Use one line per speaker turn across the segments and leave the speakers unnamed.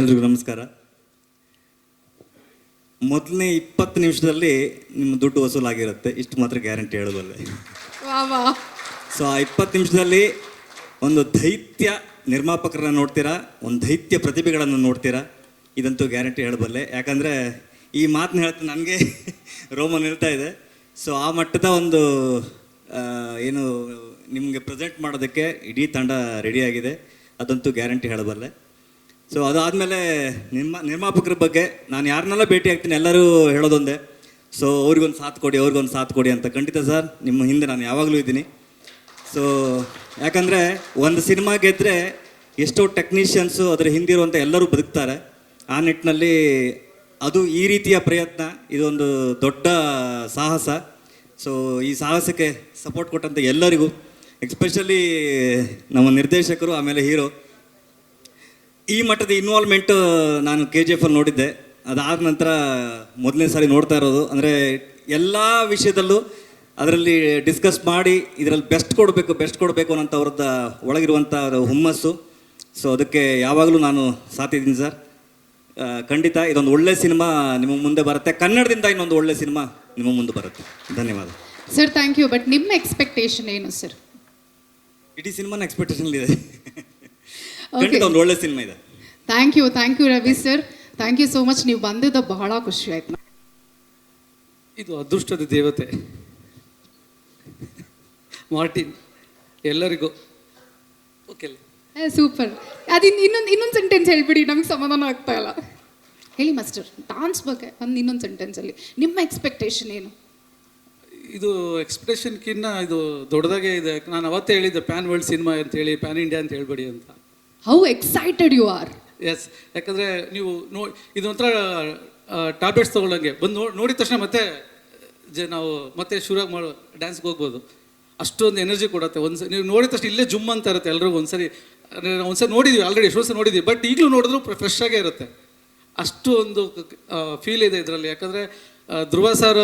ಎಲ್ರಿಗೂ ನಮಸ್ಕಾರ. ಮೊದಲನೇ ಇಪ್ಪತ್ತು ನಿಮಿಷದಲ್ಲಿ ನಿಮ್ಮ ದುಡ್ಡು ವಸೂಲಾಗಿರುತ್ತೆ ಇಷ್ಟು ಮಾತ್ರ ಗ್ಯಾರಂಟಿ ಹೇಳಬಲ್ಲೆ ಸೊ ಆ ಇಪ್ಪತ್ತು ನಿಮಿಷದಲ್ಲಿ ಒಂದು ದೈತ್ಯ ನಿರ್ಮಾಪಕರನ್ನ ನೋಡ್ತೀರಾ ಒಂದು ದೈತ್ಯ ಪ್ರತಿಭೆಗಳನ್ನು ನೋಡ್ತೀರಾ ಇದಂತೂ ಗ್ಯಾರಂಟಿ ಹೇಳಬಲ್ಲೆ. ಯಾಕಂದರೆ ಈ ಮಾತನ್ನ ಹೇಳ್ತಾ ನನಗೆ ರೋಮನ್ ಇರ್ತಾ ಇದೆ. ಸೊ ಆ ಮಟ್ಟದ ಒಂದು ಏನು ನಿಮಗೆ ಪ್ರೆಸೆಂಟ್ ಮಾಡೋದಕ್ಕೆ ಇಡೀ ತಂಡ ರೆಡಿಯಾಗಿದೆ ಅದಂತೂ ಗ್ಯಾರಂಟಿ ಹೇಳಬಲ್ಲೆ. ಸೊ ಅದಾದಮೇಲೆ ನಿಮ್ಮ ನಿರ್ಮಾಪಕರ ಬಗ್ಗೆ ನಾನು ಯಾರನ್ನೆಲ್ಲ ಭೇಟಿ ಆಗ್ತೀನಿ ಎಲ್ಲರೂ ಹೇಳೋದೊಂದೇ. ಸೊ ಅವ್ರಿಗೊಂದು ಸಾಥ್ ಕೊಡಿ, ಅವ್ರಿಗೊಂದು ಸಾಥ್ ಕೊಡಿ ಅಂತ ಖಂಡಿತ ಸರ್, ನಿಮ್ಮ ಹಿಂದೆ ನಾನು ಯಾವಾಗಲೂ ಇದ್ದೀನಿ. ಸೊ ಯಾಕಂದರೆ ಒಂದು ಸಿನಿಮಾ ಗೆದ್ದರೆ ಎಷ್ಟೋ ಟೆಕ್ನಿಷಿಯನ್ಸು ಅದರ ಹಿಂದಿರುವಂಥ ಎಲ್ಲರೂ ಬದುಕ್ತಾರೆ. ಆ ನಿಟ್ಟಿನಲ್ಲಿ ಅದು ಈ ರೀತಿಯ ಪ್ರಯತ್ನ, ಇದೊಂದು ದೊಡ್ಡ ಸಾಹಸ. ಸೊ ಈ ಸಾಹಸಕ್ಕೆ ಸಪೋರ್ಟ್ ಕೊಟ್ಟಂಥ ಎಲ್ಲರಿಗೂ ಎಕ್ಸ್ಪೆಷಲಿ ನಮ್ಮ ನಿರ್ದೇಶಕರು, ಆಮೇಲೆ ಹೀರೋ ಈ ಮಟ್ಟದ ಇನ್ವಾಲ್ವ್ಮೆಂಟ್ ನಾನು ಕೆ ಜಿ ಎಫ್ ಅಲ್ಲಿ ನೋಡಿದ್ದೆ. ಅದಾದ ನಂತರ ಮೊದಲನೇ ಸಾರಿ ನೋಡ್ತಾ ಇರೋದು. ಅಂದರೆ ಎಲ್ಲ ವಿಷಯದಲ್ಲೂ ಅದರಲ್ಲಿ ಡಿಸ್ಕಸ್ ಮಾಡಿ ಇದರಲ್ಲಿ ಬೆಸ್ಟ್ ಕೊಡಬೇಕು ಬೆಸ್ಟ್ ಕೊಡಬೇಕು ಅನ್ನೋಂಥ ಅವ್ರದ್ದು ಒಳಗಿರುವಂಥ ಹುಮ್ಮಸ್ಸು. ಸೊ ಅದಕ್ಕೆ ಯಾವಾಗಲೂ ನಾನು ಸಾತಿದ್ದೀನಿ ಸರ್. ಖಂಡಿತ ಇದೊಂದು ಒಳ್ಳೆ ಸಿನಿಮಾ ನಿಮ್ಮ ಮುಂದೆ ಬರುತ್ತೆ. ಕನ್ನಡದಿಂದ ಇನ್ನೊಂದು ಒಳ್ಳೆ ಸಿನಿಮಾ ನಿಮ್ಮ ಮುಂದೆ ಬರುತ್ತೆ. ಧನ್ಯವಾದ.
ಸರ್ ಥ್ಯಾಂಕ್ ಯು ಬಟ್ ನಿಮ್ಮ ಎಕ್ಸ್ಪೆಕ್ಟೇಷನ್ ಏನು ಸರ್
ಇಡೀ ಸಿನಿಮಾನ ಎಕ್ಸ್ಪೆಕ್ಟೇಷನ್ ಇದೆ. ಖಂಡಿತ ಒಂದು ಒಳ್ಳೆ ಸಿನಿಮಾ ಇದೆ.
Thank you thank you Ravi sir thank you so much ನೀವು ಬಂದಿದ್ದ ಬಹಳ ಖುಷಿ ಆಯ್ತು.
ಇದು ಅದೃಷ್ಟದ ದೇವತೆ. ಮಾರ್ಟಿನ್ ಎಲ್ಲರಿಗೂ. ಓಕೆ
ಸೂಪರ್ ಅದಿನ್ ಇನ್ನೊಂದು ಇನ್ನೊಂದು ಸೆಂಟೆನ್ಸ್ ಹೇಳ್ಬಿಡಿ ನಮಗೆ ಸಮಾಧಾನ ಆಗ್ತಾ ಇಲ್ಲ. ಹೇಳಿ ಮಾಸ್ಟರ್ ಡಾನ್ಸ್ ಬಗ್ಗೆ ಒಂದು ಇನ್ನೊಂದು ಸೆಂಟೆನ್ಸಲ್ಲಿ ನಿಮ್ಮ ಎಕ್ಸ್ಪೆಕ್ಟೇಷನ್ ಏನು?
ಇದು ಎಕ್ಸ್ಪ್ರೆಷನ್ಕಿನ್ನ ಇದು ದೊಡ್ಡದಾಗೆ ಇದೆ. ನಾನು ಅವತ್ತೇ ಹೇಳಿದ್ದೆ ಪ್ಯಾನ್ ವರ್ಲ್ಡ್ ಸಿನಿಮಾ ಅಂತ ಹೇಳಿ ಪ್ಯಾನ್ ಇಂಡಿಯಾ ಅಂತ ಹೇಳ್ಬೇಡಿ ಅಂತ.
How excited you are
yes ಯಾಕಂದರೆ ನೀವು ನೋ ಇದೊಂಥರ ಟ್ಯಾಬ್ಲೆಟ್ಸ್ ತೊಗೊಳ್ಳಂಗೆ. ಬಂದು ನೋಡಿ ನೋಡಿದ ತಕ್ಷಣ ಮತ್ತೆ, ಜ, ನಾವು ಮತ್ತೆ ಶುರುವಾಗಿ ಮಾಡೋ ಡ್ಯಾನ್ಸ್ಗೆ ಹೋಗ್ಬೋದು. ಅಷ್ಟೊಂದು ಎನರ್ಜಿ ಕೊಡುತ್ತೆ. ಒಂದು ನೀವು ನೋಡಿದ ತಕ್ಷಣ ಇಲ್ಲೇ ಜುಮ್ ಅಂತ ಇರುತ್ತೆ ಎಲ್ಲರಿಗೂ ಒಂದ್ಸರಿ. ಒಂದ್ಸರಿ ನೋಡಿದ್ವಿ ಆಲ್ರೆಡಿ ಎಷ್ಟೋ ಸರಿ ನೋಡಿದ್ವಿ. ಬಟ್ ಈಗಲೂ ನೋಡಿದ್ರು ಫ್ರೆಶ್ ಆಗೇ ಇರುತ್ತೆ. ಅಷ್ಟು ಒಂದು ಫೀಲ್ ಇದೆ ಇದರಲ್ಲಿ. ಯಾಕಂದರೆ ಧ್ರುವ ಸರ್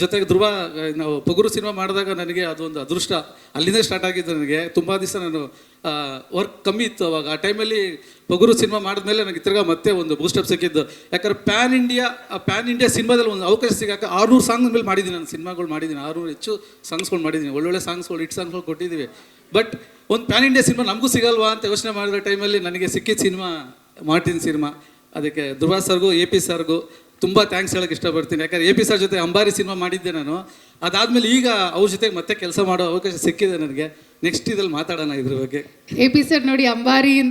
ಜೊತೆಗೆ ಧ್ರುವ, ನಾವು ಪಗುರು ಸಿನಿಮಾ ಮಾಡಿದಾಗ ನನಗೆ ಅದೊಂದು ಅದೃಷ್ಟ. ಅಲ್ಲಿಂದ ಸ್ಟಾರ್ಟ್ ಆಗಿದ್ದು ನನಗೆ. ತುಂಬ ದಿವಸ ನಾನು ವರ್ಕ್ ಕಮ್ಮಿ ಇತ್ತು ಅವಾಗ. ಆ ಟೈಮಲ್ಲಿ ಪಗುರು ಸಿನಿಮಾ ಮಾಡಿದ್ಮೇಲೆ ನನಗೆ ತಿರ್ಗಾ ಮತ್ತೆ ಒಂದು ಬೂಸ್ಟಪ್ ಸಿಕ್ಕಿದ್ದು. ಯಾಕಂದ್ರೆ ಪ್ಯಾನ್ ಇಂಡಿಯಾ ಪ್ಯಾನ್ ಇಂಡಿಯಾ ಸಿನಿಮಾದಲ್ಲಿ ಒಂದು ಅವಕಾಶ ಸಿಗಾಕ ಆರುನೂರು ಸಾಂಗ್ ಮೇಲೆ ಮಾಡಿದ್ದೀನಿ ನಾನು. ಸಿನಿಮಾಗಳು ಮಾಡಿದ್ದೀನಿ. ಆರುನೂರು ಹೆಚ್ಚು ಸಾಂಗ್ಸ್ಗಳು ಮಾಡಿದ್ದೀನಿ. ಒಳ್ಳೊಳ್ಳೆ ಸಾಂಗ್ಸ್ಗಳು ಇಟ್ ಸಾಂಗ್ಸ್ಗಳು ಕೊಟ್ಟಿದ್ದೀವಿ. ಬಟ್ ಒಂದು ಪ್ಯಾನ್ ಇಂಡಿಯಾ ಸಿನಿಮಾ ನಮಗೂ ಸಿಗಲ್ವಾ ಅಂತ ಯೋಚನೆ ಮಾಡಿದ ಟೈಮಲ್ಲಿ ನನಗೆ ಸಿಕ್ಕಿದ ಸಿನಿಮಾ ಮಾರ್ಟಿನ್ ಸಿನಿಮಾ. ಅದಕ್ಕೆ ಧ್ರುವ ಸರ್ಗೂ ಎ ಪಿ ಸರ್ಗೂ ತುಂಬ ಥ್ಯಾಂಕ್ಸ್ ಹೇಳಕ್ಕೆ ಇಷ್ಟಪಡ್ತೀನಿ. ಯಾಕಂದ್ರೆ ಎ ಪಿ ಸರ್ ಜೊತೆ ಅಂಬಾರಿ ಸಿನಿಮಾ ಮಾಡಿದ್ದೆ ನಾನು. ಅದಾದಮೇಲೆ ಈಗ ಅವ್ರ ಜೊತೆಗೆ ಮತ್ತೆ ಕೆಲಸ ಮಾಡೋ ಅವಕಾಶ ಸಿಕ್ಕಿದೆ ನನಗೆ. ನೆಕ್ಸ್ಟ್ ಇದ್ರಲ್ಲಿ ಮಾತಾಡೋಣ ಇದ್ರ ಬಗ್ಗೆ.
ಎ ಪಿ ಸರ್ ನೋಡಿ, ಅಂಬಾರಿಯಿಂದ